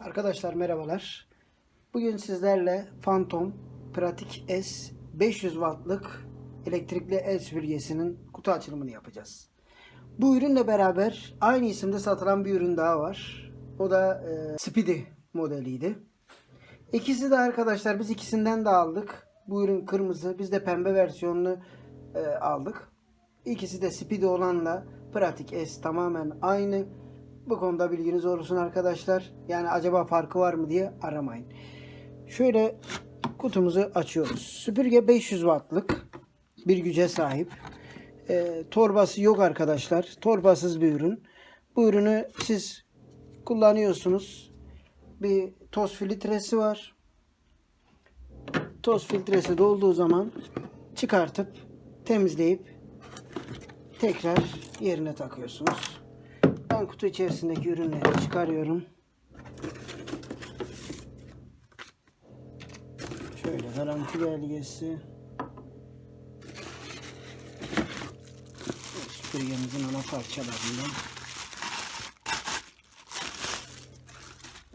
Arkadaşlar merhabalar. Bugün sizlerle Phantom Pratik S 500 wattlık elektrikli el süpürgesinin kutu açılımını yapacağız. Bu ürünle beraber aynı isimde satılan bir ürün daha var. O da e, Speedy modeliydi. İkisi de arkadaşlar biz ikisinden de aldık. Bu ürün kırmızı. Biz de pembe versiyonunu e, aldık. İkisi de Speedy olanla Pratik S tamamen aynı. Bu konuda bilginiz olsun arkadaşlar. Yani acaba farkı var mı diye aramayın. Şöyle kutumuzu açıyoruz. Süpürge 500 wattlık bir güce sahip. E, torbası yok arkadaşlar. Torbasız bir ürün. Bu ürünü siz kullanıyorsunuz. Bir toz filtresi var. Toz filtresi dolduğu zaman çıkartıp temizleyip tekrar yerine takıyorsunuz. Ben kutu içerisindeki ürünleri çıkarıyorum. Şöyle garanti belgesi. Süpürgemizin ana parçalarından.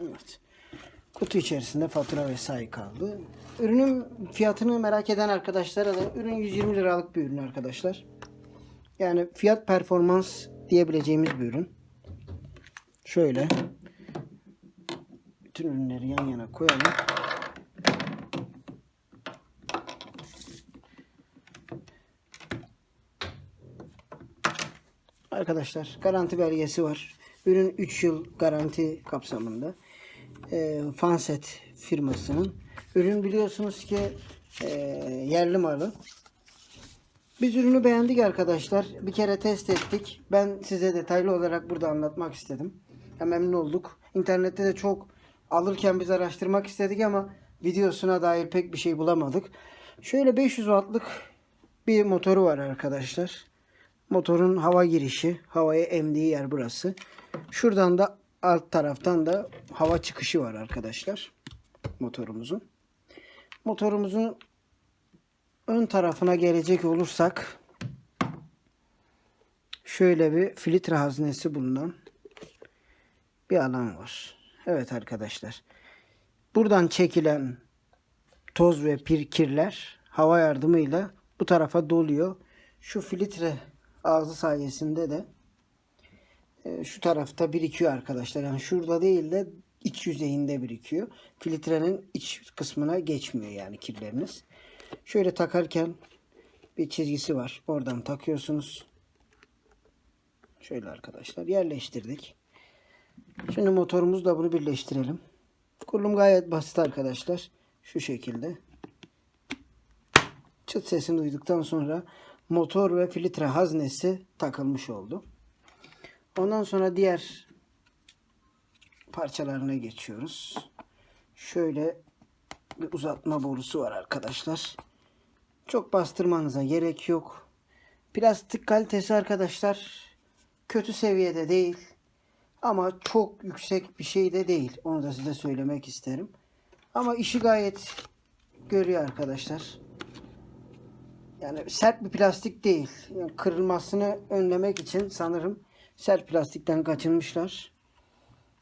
Evet. Kutu içerisinde fatura vesaire kaldı. Ürünün fiyatını merak eden arkadaşlara da ürün 120 liralık bir ürün arkadaşlar. Yani fiyat performans diyebileceğimiz bir ürün. Şöyle bütün ürünleri yan yana koyalım. Arkadaşlar garanti belgesi var. Ürün 3 yıl garanti kapsamında. E, Fanset firmasının. Ürün biliyorsunuz ki e, yerli malı. Biz ürünü beğendik arkadaşlar. Bir kere test ettik. Ben size detaylı olarak burada anlatmak istedim. Memnun olduk. İnternette de çok alırken biz araştırmak istedik ama videosuna dair pek bir şey bulamadık. Şöyle 500 wattlık bir motoru var arkadaşlar. Motorun hava girişi, havaya emdiği yer burası. Şuradan da alt taraftan da hava çıkışı var arkadaşlar. Motorumuzun. Motorumuzun ön tarafına gelecek olursak şöyle bir filtre haznesi bulunan bir alan var. Evet arkadaşlar. Buradan çekilen toz ve pir kirler hava yardımıyla bu tarafa doluyor. Şu filtre ağzı sayesinde de e, şu tarafta birikiyor arkadaşlar. Yani şurada değil de iç yüzeyinde birikiyor. Filtrenin iç kısmına geçmiyor yani kirleriniz. Şöyle takarken bir çizgisi var. Oradan takıyorsunuz. Şöyle arkadaşlar yerleştirdik. Şimdi motorumuzla bunu birleştirelim. Kurulum gayet basit arkadaşlar. Şu şekilde. Çıt sesini duyduktan sonra motor ve filtre haznesi takılmış oldu. Ondan sonra diğer parçalarına geçiyoruz. Şöyle bir uzatma borusu var arkadaşlar. Çok bastırmanıza gerek yok. Plastik kalitesi arkadaşlar kötü seviyede değil. Ama çok yüksek bir şey de değil. Onu da size söylemek isterim. Ama işi gayet görüyor arkadaşlar. Yani sert bir plastik değil. Yani kırılmasını önlemek için sanırım sert plastikten kaçınmışlar.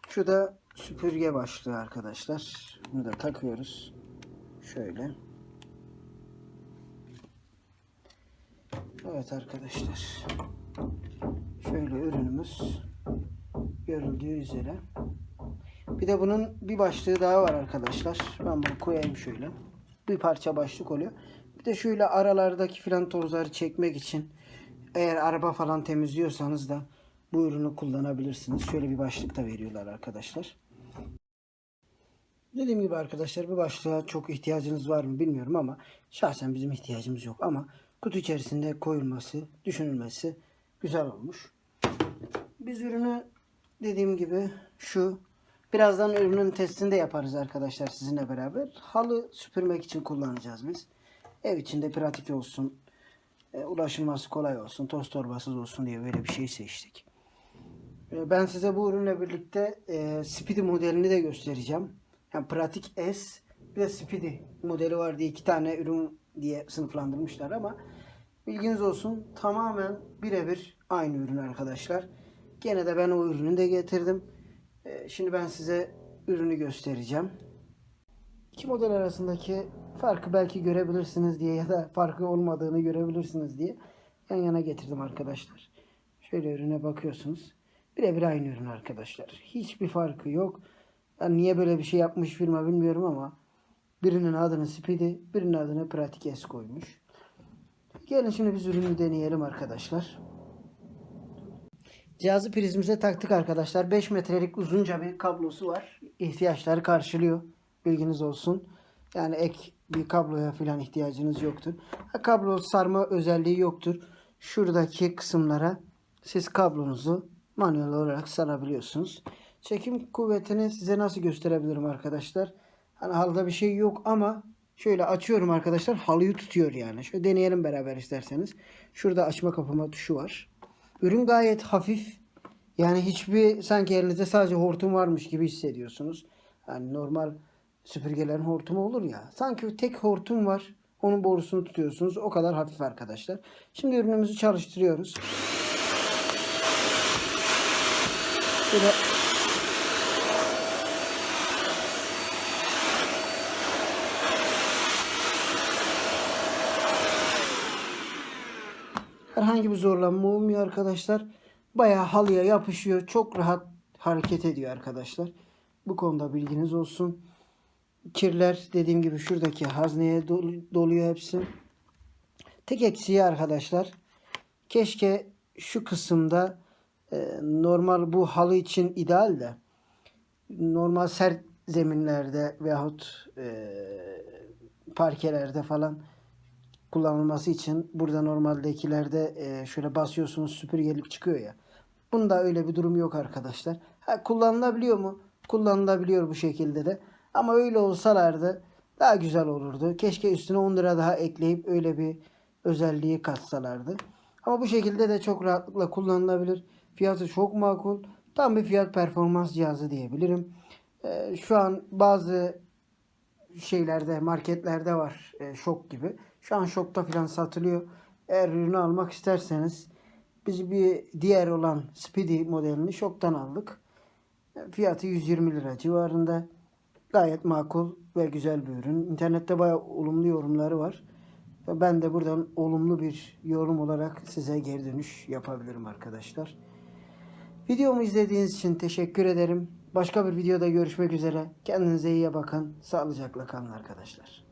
Şu da süpürge başlığı arkadaşlar. Bunu da takıyoruz. Şöyle. Evet arkadaşlar. Şöyle ürünümüz görüldüğü üzere. Bir de bunun bir başlığı daha var arkadaşlar. Ben bunu koyayım şöyle. Bir parça başlık oluyor. Bir de şöyle aralardaki filan tozları çekmek için eğer araba falan temizliyorsanız da bu ürünü kullanabilirsiniz. Şöyle bir başlık da veriyorlar arkadaşlar. Dediğim gibi arkadaşlar bu başlığa çok ihtiyacınız var mı bilmiyorum ama şahsen bizim ihtiyacımız yok ama kutu içerisinde koyulması, düşünülmesi güzel olmuş. Biz ürünü dediğim gibi şu birazdan ürünün testini de yaparız arkadaşlar sizinle beraber. Halı süpürmek için kullanacağız biz. Ev içinde pratik olsun, e, ulaşılması kolay olsun, toz torbasız olsun diye böyle bir şey seçtik. E, Ben size bu ürünle birlikte e, Speedy modelini de göstereceğim. Yani Pratik S bir de Speedy modeli var diye iki tane ürün diye sınıflandırmışlar ama bilginiz olsun tamamen birebir aynı ürün arkadaşlar. Gene de ben o ürünü de getirdim. E, Şimdi ben size ürünü göstereceğim. İki model arasındaki farkı belki görebilirsiniz diye ya da farkı olmadığını görebilirsiniz diye yan yana getirdim arkadaşlar. Şöyle ürüne bakıyorsunuz. Birebir aynı ürün arkadaşlar. Hiçbir farkı yok. Ben niye böyle bir şey yapmış firma bilmiyorum ama birinin adını Speedy, birinin adını Pratik S koymuş. Gelin şimdi biz ürünü deneyelim arkadaşlar. Cihazı prizimize taktık arkadaşlar. 5 metrelik uzunca bir kablosu var. İhtiyaçları karşılıyor. Bilginiz olsun. Yani ek bir kabloya falan ihtiyacınız yoktur. Ha, kablo sarma özelliği yoktur. Şuradaki kısımlara siz kablonuzu manuel olarak sarabiliyorsunuz. Çekim kuvvetini size nasıl gösterebilirim arkadaşlar? Hani halıda bir şey yok ama şöyle açıyorum arkadaşlar. Halıyı tutuyor yani. Şöyle deneyelim beraber isterseniz. Şurada açma kapama tuşu var. Ürün gayet hafif. Yani hiçbir sanki elinizde sadece hortum varmış gibi hissediyorsunuz. Yani normal süpürgelerin hortumu olur ya. Sanki tek hortum var. Onun borusunu tutuyorsunuz. O kadar hafif arkadaşlar. Şimdi ürünümüzü çalıştırıyoruz. Şöyle Herhangi bir zorlanma olmuyor arkadaşlar. Bayağı halıya yapışıyor. Çok rahat hareket ediyor arkadaşlar. Bu konuda bilginiz olsun. Kirler dediğim gibi şuradaki hazneye dolu- doluyor hepsi. Tek eksiği arkadaşlar. Keşke şu kısımda e, normal bu halı için ideal de normal sert zeminlerde veyahut e, parkelerde falan kullanılması için burada normaldekilerde e, şöyle basıyorsunuz süpürgelik çıkıyor ya. Bunda öyle bir durum yok arkadaşlar. Ha, kullanılabiliyor mu? Kullanılabiliyor bu şekilde de. Ama öyle olsalardı daha güzel olurdu. Keşke üstüne 10 lira daha ekleyip öyle bir özelliği katsalardı. Ama bu şekilde de çok rahatlıkla kullanılabilir. Fiyatı çok makul. Tam bir fiyat performans cihazı diyebilirim. E, şu an bazı şeylerde marketlerde var e, şok gibi. Şu an şokta falan satılıyor. Eğer ürünü almak isterseniz biz bir diğer olan Speedy modelini şoktan aldık. Fiyatı 120 lira civarında. Gayet makul ve güzel bir ürün. İnternette bayağı olumlu yorumları var. Ben de buradan olumlu bir yorum olarak size geri dönüş yapabilirim arkadaşlar. Videomu izlediğiniz için teşekkür ederim. Başka bir videoda görüşmek üzere. Kendinize iyi bakın. Sağlıcakla kalın arkadaşlar.